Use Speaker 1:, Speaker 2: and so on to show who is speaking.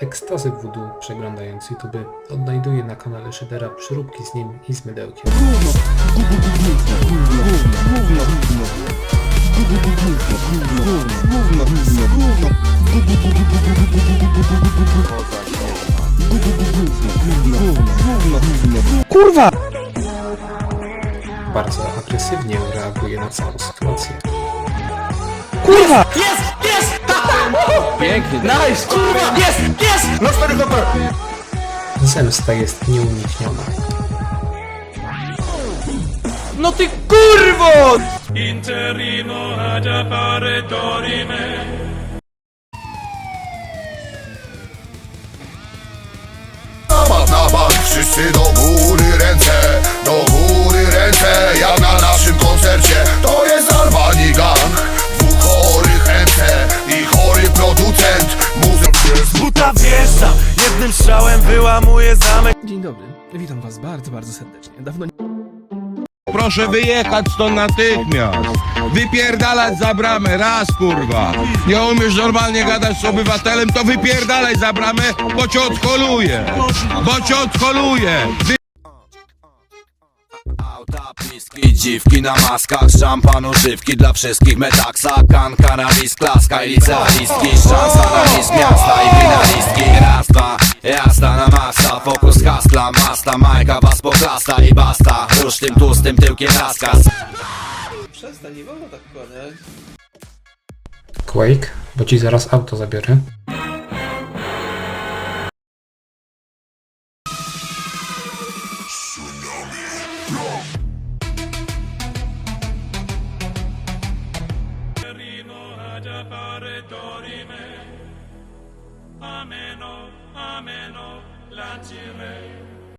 Speaker 1: ekstazy voodoo przeglądając YouTube odnajduje na kanale Szydera przyróbki z nim i z mydełkiem.
Speaker 2: Kurwa!
Speaker 1: Bardzo agresywnie reaguje na całą sytuację.
Speaker 2: Kurwa!
Speaker 3: Jest! Jest!
Speaker 2: Pięknie.
Speaker 3: Nice! Kurwa! Jest! Jest! No stary hopper!
Speaker 1: Zemsta jest nieunikniona.
Speaker 3: No ty kurwo!
Speaker 4: Interrimo ad appare dorime
Speaker 5: na wszyscy do góry ręce
Speaker 3: Jednym strzałem wyłamuje zamek
Speaker 2: Dzień dobry. Witam was bardzo, bardzo serdecznie. Dawno nie...
Speaker 6: Proszę wyjechać stąd natychmiast. Wypierdalać za bramę, raz kurwa. Nie umiesz normalnie gadać z obywatelem, to wypierdalaj za bramę, bo cię odholuję. Bo cię odholuję. Wy-
Speaker 7: Auta, piski, dziwki na maskach Szampan, używki dla wszystkich Metaksa, kan, kanabis, klaska i licealistki Szansa na list miasta i finalistki Raz, dwa, jazda na maksa Fokus hasla, masta, majka Was poklasta i basta Rusz tym tłustym tyłkiem rozkaz
Speaker 2: Przestań, nie wolno tak kładać.
Speaker 1: Quake, bo ci zaraz auto zabiorę.
Speaker 4: Interrimo ad appare dorime Ameno, ameno, lancire